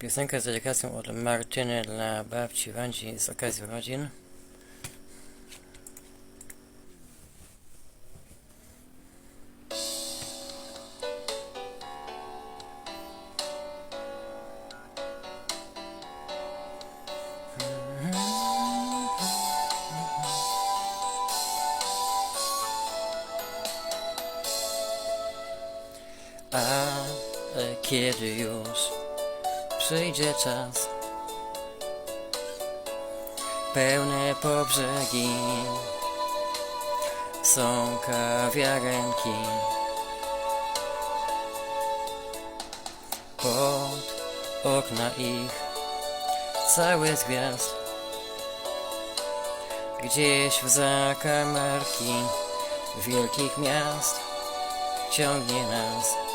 Piosenka z dedykacją od Martyny dla babci Wandzi z okazji urodzin. Kiedy już przyjdzie czas. Pełne po brzegi Są kawiarenki. Pod okna ich Cały gwiazd. Gdzieś w zakamarki Wielkich miast Ciągnie nas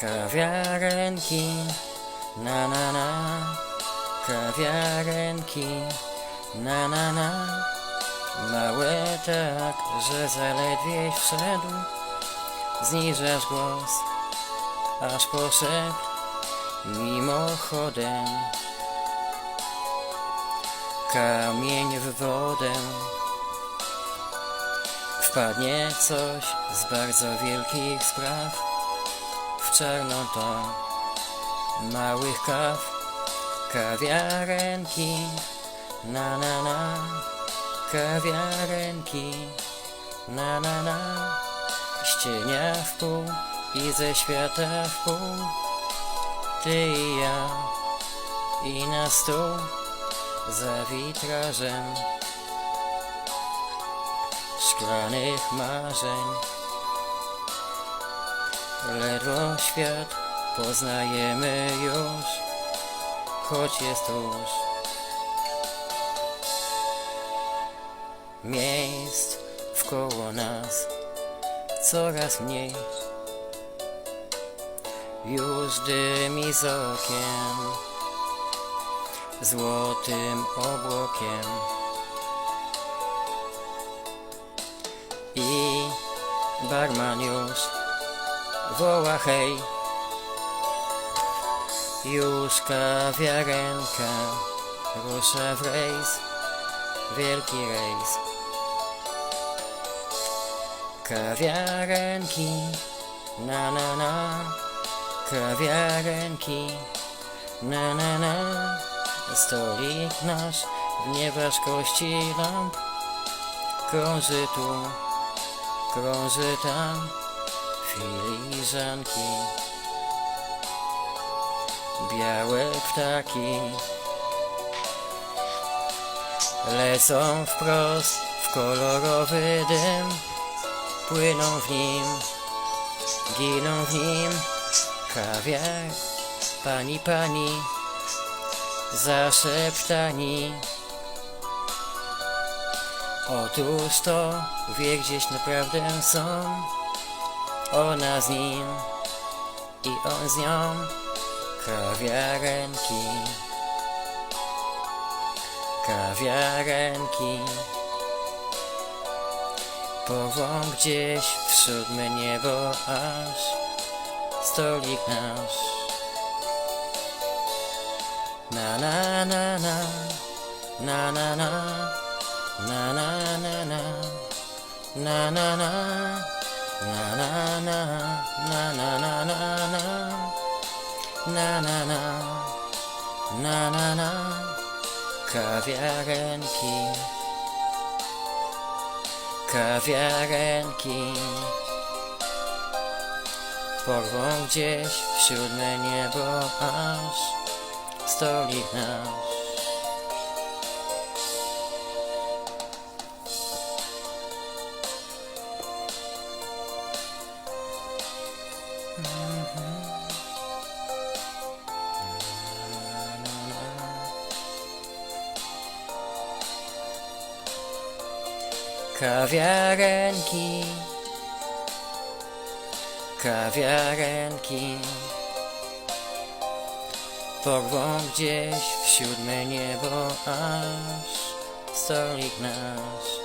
Kawiarenki, na na na, kawiarenki, na na na. Małe tak, że zaledwieś wszedł, zniżasz głos, aż poszedł mimochodem. Kamień w wodę, wpadnie coś z bardzo wielkich spraw to małych kaw, kawiarenki, na na na, kawiarenki, na na na, ścienia w pół i ze świata w pół, ty i ja i na stół za witrażem. Szklanych marzeń. Ledwo świat poznajemy już, choć jest tuż. Miejsc wkoło nas coraz mniej. Już dymi z okien złotym obłokiem. I barman już woła hej. Już kawiarenka rusza w rejs Wielki rejs. Kawiarenki na na na. Kawiarenki na na na. Stolik nasz w nieważkości lamp. Krąży tu, krąży tam Białe ptaki Lecą wprost w kolorowy dym. Płyną w nim, giną w nim Kawiar, pani, pani Zaszeptani Otóż to wie gdzieś naprawdę są ona z nim i on z nią kawiarenki, kawiarenki. Pową gdzieś w siódme niebo aż stolik nasz. Na na na na, na na na, na na na na, na na na. Na na na na na na na na na na na na na kawiarenki kawiarenki porwą gdzieś w siódme niebo aż stolik nasz Kawiarenki. Kawiarenki. Porwą gdzieś w siódme niebo aż Stolik nasz